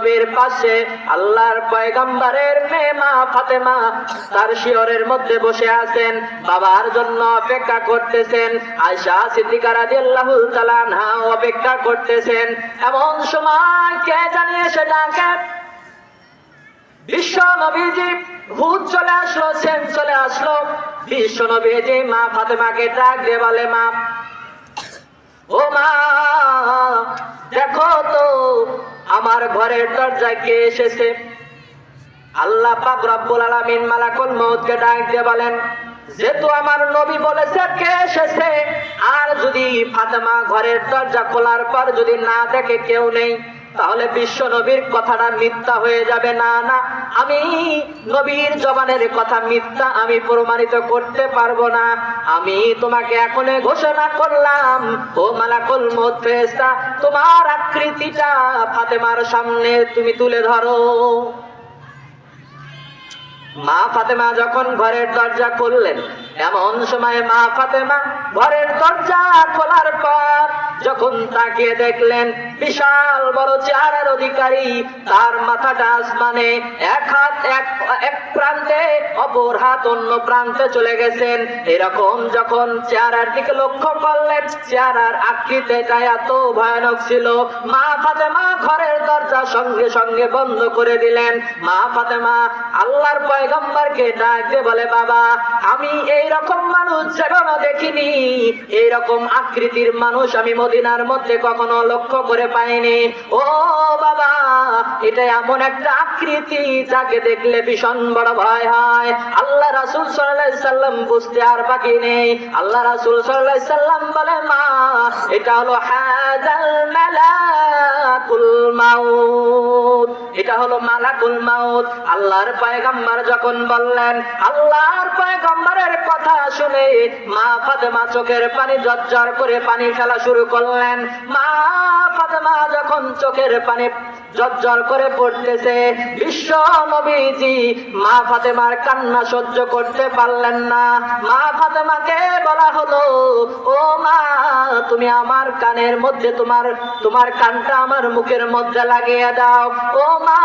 নবীর পাশে আল্লাহর পয়গম্বরের মেয়ে মা ফাতেমা তার শিয়রের মধ্যে বসে আছেন, বাবার জন্য অপেক্ষা করতেছেন আয়সা সিদ্দিকা রাদিয়াল্লাহু তাআলা আনহা অপেক্ষা করতেছেন। এমন সময় কে জানিয়ে সে ডাকে। বিশ্ব নবীজি, ভূত চলে আসলো, সেন চলে আসলো। বিশ্ব নবীজি মা ফাতেমাকে ডাক দিয়ে বলে, মা, ও মা, দেখো তো আমার ঘরের দরজায় কে এসেছে? আল্লাহ পাক রব্বুল আলামিন মালাকুল মউতকে ডাক দিয়ে বলেন, যেহেতু আমার নবী বলেছে কে এসেছে, আর যদি ফাতেমা ঘরের দরজা খোলার পর যদি না দেখে কেউ নেই, তাহলে বিশ্ব নবীর কথাটা মিথ্যা হয়ে যাবে না না। আমি নবীর জবানের কথা মিথ্যা আমি প্রমাণিত করতে পারব না। আমি তোমাকে এখনই ঘোষণা করলাম, ও মালাকুল ফেরেশতা, তোমার আকৃতিটা ফাতেমার সামনে তুমি তুলে ধরো। মা ফাতেমা যখন ঘরের দরজা খুললেন, এমন সময় মা ফাতেমা ঘরের দরজা খোলার পর যখন তাকিয়ে দেখলেন, বিশাল বড় চেহারার অধিকারী, তার মাথাটা আসমানে এক হাত, এক এক প্রান্তে, অপর হাত অন্য প্রান্তে চলে গেছেন। এরকম যখন চেহারার দিকে লক্ষ্য করলেন, চেহারার আকৃতিটা এত ভয়ানক ছিল। মা ফাতেমা ঘরের দরজা সঙ্গে সঙ্গে বন্ধ করে দিলেন। মা ফাতেমা আল্লাহর পয়গম্বরকে ডাক দিয়ে বলে, বাবা, আমি এই রকম মানুষ যেকোনো দেখিনি। এই রকম আকৃতির মানুষ আমি মদিনার মধ্যে কখনো লক্ষ্য করে পাইনি। ও বাবা, এটা এমন একটা আকৃতি যাকে দেখলে ভীষণ বড় ভয় হয়। আল্লাহ রাসূল সাল্লাম বুঝতে আর বাকি নেই। আল্লাহ রাসুল সাল্লাম বলে, মা, এটা হলো হাদাল মালাকুল মাউত। এটা হলো মালাকুল মাউত। আল্লাহর পায়গাম্বার যখন বললেন, আল্লাহর পায়গাম্বারের কথা শুনে মা ফাতেমা চোখের পানি জজ্জার করে পানি ফেলা শুরু করলেন। মা ফাতেমা যখন চোখের পানে জর্জর করে পড়তেছে, বিশ্ব নবীজি মা ফাতেমার কান্না সহ্য করতে পারলেন না। মা ফাতেমাকে বলা হলো, ও মা, তুমি আমার কানের মধ্যে তোমার তোমার কানটা আমার মুখের মধ্যে লাগিয়ে দাও। ও মা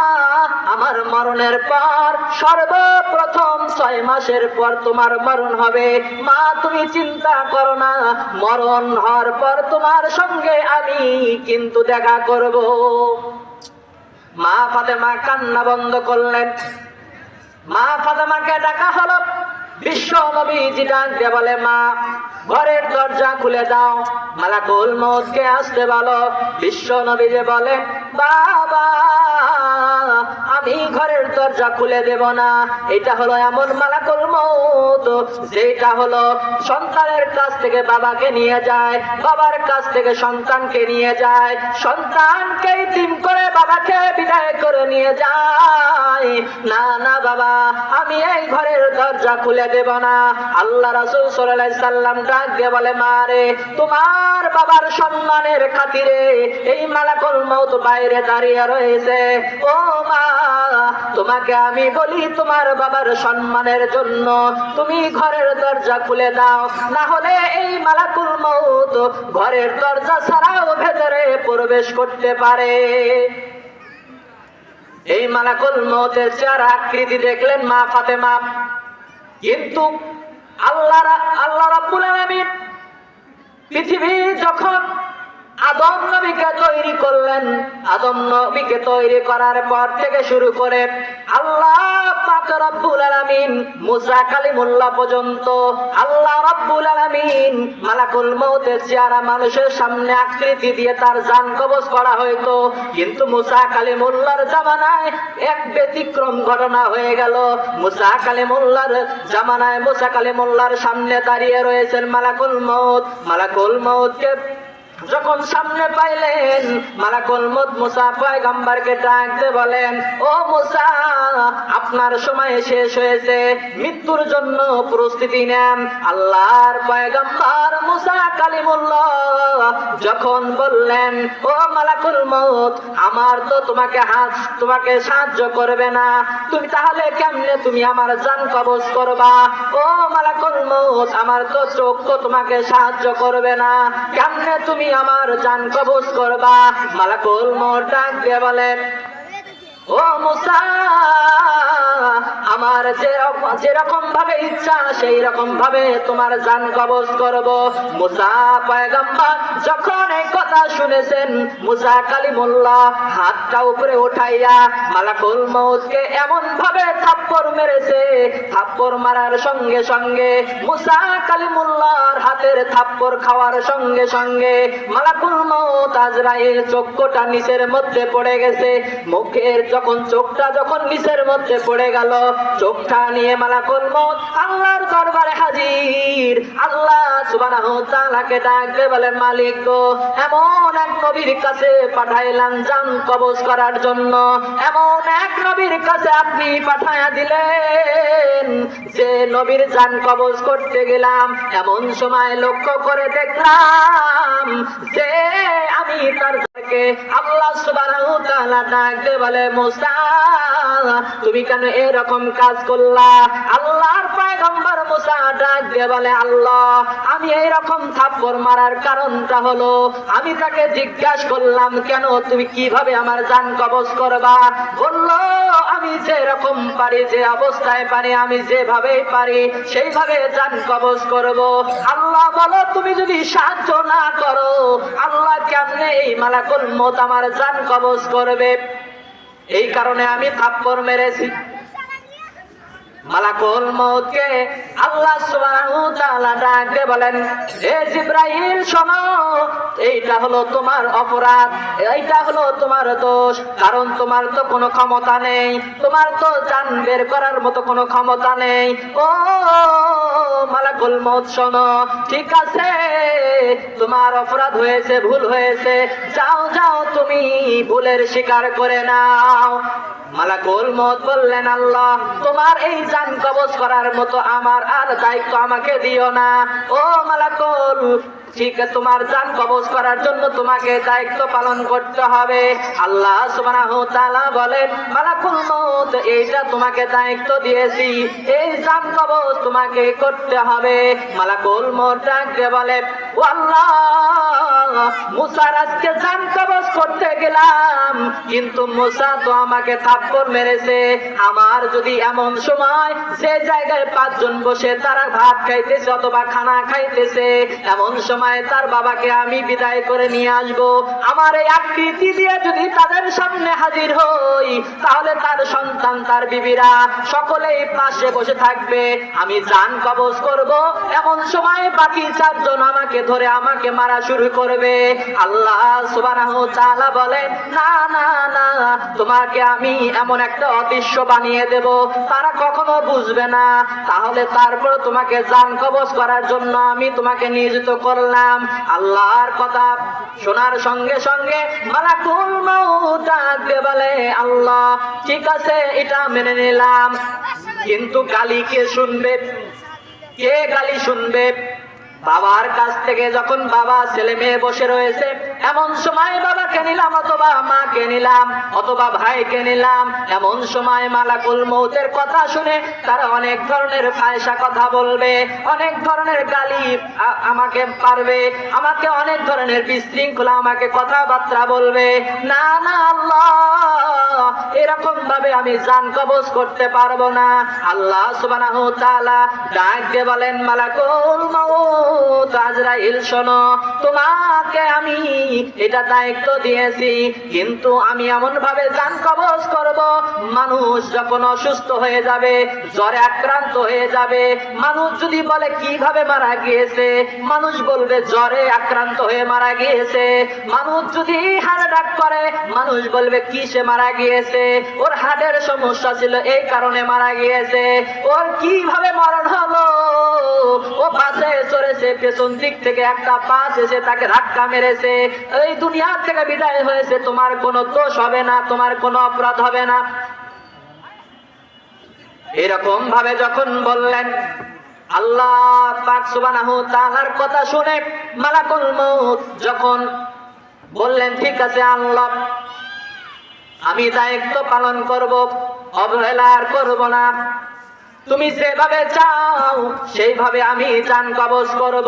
আমার মরণের পর সর্বপ্রথম ছয় মাসের পর তোমার মরণ হবে। মা, তুমি চিন্তা করো না। মরণ হওয়ার পর তোমার সঙ্গে আমি কিন্তু দেখা করব। মা ফাতেমা কান্না বন্ধ করলেন। মা ফাতেমাকে ডাকা হলো। বিশ্ব নবীজি ডাক বলে, মা, ঘরের দরজা খুলে দাও। মালাকুল মৌতকে আসতে বলো। বিশ্ব নবীজি বলে, বাবা আমি ঘরের দরজা খুলে দেব না। এটা হলো এমন মালাকুল মৌত যেটা হলো সন্তানের কাছ থেকে বাবাকে নিয়ে যায়, বাবার কাছ থেকে সন্তানকে নিয়ে যায়, সন্তানকে তিম করে বাবাকে বিদায় করে নিয়ে যায়। না না, বাবা, আমি এই ঘরের দরজা খুলে দেব না। আল্লাহ রাসূল আলাইহি সাল্লাম ডাক দিয়ে বলে মারে তোমার বাবার সম্মানের খাতিরে এই মালাকুল মউত বাইরে দাঁড়িয়ে রয়েছে। ও মা তোমাকে আমি বলি, তোমার বাবার সম্মানের জন্য তুমি ঘরের দরজা খুলে দাও। না হলে এই মালাকুল মউত ঘরের দরজা ছাড়াও ভেতরে প্রবেশ করতে পারে। এই মালাকুল মৌতের চেহারা আকৃতি দেখলেন মা ফাতেমা। কিন্তু আল্লাহ আল্লাহ রাব্বুল আলামিন পৃথিবী যখন আদম নবীকে তৈরি করলেন। আদম নবীকে তৈরি করার পর থেকে শুরু করে আল্লাহ পাক রব্বুল আলামিন মুসা কালিমুল্লাহ পর্যন্ত আল্লাহ রব্বুল আলামিন মালাকুল মউতের চেহারা মানুষের সামনে আকৃতি দিয়ে তার জান কবজ করা হয়তো কিন্তু মুসা কালিমুল্লাহর জামানায় এক ব্যতিক্রম ঘটনা হয়ে গেল। মুসা কালিমুল্লাহর জামানায় মুসা কালিমুল্লাহর সামনে দাঁড়িয়ে রয়েছেন মালাকুল মউত। মালাকুল মউতকে যখন সামনে পাইলেন, মালাকুল মত মুসা পয়গম্বরকে ডাকতে বলেন, ও মুসা, আপনার সময় শেষ হয়েছে, মৃত্যুর জন্য প্রস্তুতি নেন। আল্লাহর পয়গম্বর মুসা কালিমুল্লাহ যখন বললেন, ও মালাকুল মত আমার তো তোমাকে হাত, তোমাকে সাহায্য করবে না। তুমি তাহলে কেমনে তুমি আমার জান কবজ করবা? ও মালাকুল মত আমার তো চোখ তো তোমাকে সাহায্য করবে না। কেমনে তুমি আমার জান কবজ করবা। মালাকুল মোর ডাক দিয়ে বলেন ও মুসা আমার যেরকম ভাবে ইচ্ছা, সেই রকম ভাবে তোমার জান কবজ করব। মুসা পয়গম্বর যখন এই কথা শুনেছেন, মুসা কালিমুল্লাহ হাতটা উপরে উঠাইয়া মালাকুল মৌতকে এমন ভাবে থাপ্পড় মেরেছে। থাপ্পড় মারার সঙ্গে সঙ্গে মুসা কালিমুল্লাহর হাতের থাপ্পড় খাওয়ার সঙ্গে সঙ্গে মালাকুল মৌত আজরাইল চক্ষুটা নিচের মধ্যে পড়ে গেছে। মুখের যখন চোখটা যখন নিচের মধ্যে পড়ে গেল চোখটা নিয়ে মালাকুল মৌত আল্লাহর দরবারে হাজির। আল্লাহ সুবহানাহু ওয়া তাআলাকে ডাকবে, বলে, মালিক গো, এমন এক নবীর কাছে পাঠাইলাম জান কবজ করার জন্য। এমন এক নবীর কাছে আপনি পাঠায়া দিলেন। যে নবীর জান কবজ করতে গেলাম, এমন সময় লক্ষ্য করে দেখলাম যে আমি তার আল্লাহ সুবহানাহু তাআলা ডাকবে, বলে মুসা তুমি কেন এরকম কাজ করলা? আল্লাহর পয়গম্বর মুসা ডাক দিয়ে বলে, আল্লাহ, আমি এই রকম থাপ্পড় মারার কারণটা হলো আমি তাকে জিজ্ঞাসা করলাম, কেন তুমি কীভাবে আমার জান কবজ করবা? বলল, আমি যেরকম পারি, যে অবস্থায় পারি, আমি যেভাবে পারি, সেইভাবে জান কবজ করব। আল্লাহ বলো, তুমি যদি সাহায্য না করো, আল্লাহ কেমনে এই মালাকুল মত আমার জান কবজ করবে? এই কারণে আমি কাপড় মেরেছি। মালাকুল মৌতকে আল্লাহ সুবহানাহু তাআলা ডাক বলেন শোনো, এইটা হলো তোমার অপরাধ, এইটা হলো তোমার দোষ, কারণ তোমার তো কোনো ক্ষমতা নেই, তোমার তো জান বের করার মতো কোনো ক্ষমতা নেই। ও মালাকুল মৌত শোনো, ঠিক আছে, তোমার অপরাধ হয়েছে, ভুল হয়েছে, যাও যাও, তুমি ভুলের স্বীকার করে নাও। মালাকুল মত বললেন, আল্লাহ, তোমার এই জান কবজ করার মতো আমার আর দায়িত্ব আমাকে দিও না। ও মালাকুল ঠিক তোমার জান কবজ করার জন্য তোমাকে দায়িত্ব পালন করতে হবে। আল্লাহ সুবহানাহু তাআলা বলেন, মালাকুল মউত এইটা তোমাকে দায়িত্ব দিয়েছি। এই জান কবজ তোমাকে করতে হবে। মালাকুল মউত ডাকতে বলে আল্লাহ আজকে জান কবজ করতে গেলাম, কিন্তু মুসা তো আমাকে থাপ্পড় মেরেছে। আমার যদি এমন সময় যে জায়গায় পাঁচজন বসে তারা ভাত খাইতেছে অথবা খানা খাইতেছে, এমন সময় তার বাবাকে আমি বিদায় করে নিয়ে আসব। আমার এই আকৃতি দিয়ে যদি তাদের সামনে হাজির হই, তাহলে তার সন্তান, তার বিবিরা সকলেই পাশে বসে থাকবে। আমি জান কবজ করব। এমন সময় বাকি চারজন আমাকে ধরে আমাকে মারা শুরু করবে। আল্লাহ তাআলা বলেন, না না না তোমাকে আমি এমন একটা অদৃশ্য বানিয়ে দেব, তারা কখনো বুঝবে না। তাহলে তারপর তোমাকে জান কবজ করার জন্য আমি তোমাকে নিয়োজিত করলাম। আল্লাহর কথা শোনার সঙ্গে সঙ্গে মালাকুল মউত ডাক বলে, আল্লাহ, ঠিক আছে, এটা মেনে নিলাম। কিন্তু গালি কে শুনবে? কে গালি শুনবে? বাবার কাছ থেকে যখন বাবা ছেলে মেয়ে বসে রয়েছে, এমন সময় বাবাকে নিলাম অথবা মাকে নিলাম, অথবা ভাইকে নিলাম। এমন সময় মালাকুল মৌতের কথা শুনে তারা অনেক ধরনের ফায়সা কথা বলবে, অনেক ধরনের গালি আমাকে পারবে আমাকে অনেক ধরনের বিশৃঙ্খলা আমাকে কথাবার্তা বলবে। না না, আল্লাহ! এরকম ভাবে আমি জান কবজ করতে পারব না। আল্লাহ সুবহানাহু তাআলা ডাক বলেন, মালাকুল মউত, আজরাইল, শোনো, তোমাকে আমি এটা দায়িত্ব দিয়েছি, কিন্তু আমি এমন ভাবে জান কবজ করব, মানুষ যখন অসুস্থ হয়ে যাবে, জ্বরে আক্রান্ত হয়ে যাবে, মানুষ যদি বলে, কীভাবে মারা গিয়েছে? মানুষ বলবে, জ্বরে আক্রান্ত হয়ে মারা গিয়েছে। মানুষ যদি হার্ট অ্যাটাক করে, মানুষ বলবে, কিসে মারা গিয়েছে? ওর হার্টের সমস্যা ছিল, এই কারণে মারা গিয়েছে। ওর কীভাবে মরণ হলো? ও বাসে চড়েছে, পেছন দিক থেকে একটা বাস এসে তাকে ধাক্কা মেরেছে। এই দুনিয়া থেকে বিদায় হয়েছে, তোমার কোনো দোষ হবে না, তোমার কোনো অপরাধ হবে না। এরকম ভাবে যখন বললেন, আল্লাহ পাক সুবহানাহু তাআলার কথা শুনে মালাকুল মউত যখন বললেন, ঠিক আছে, আল্লাহ। আমি দায়িত্ব পালন করব অবহেলা করব না। তুমি যেভাবে চাও, সেইভাবে আমি চান কবজ করব।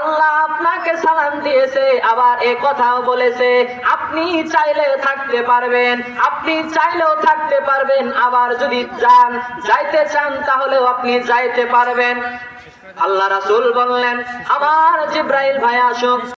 আল্লাহ আপনাকে সালাম দিয়েছে, আবার এ কথাও বলেছে, আপনি চাইলে থাকতে পারবেন, আপনি চাইলেও থাকতে পারবেন, আবার যদি চান যাইতে চান, তাহলেও আপনি যাইতে পারবেন। আল্লাহ রাসুল বললেন, আবার জিব্রাইল ভাই আসুক।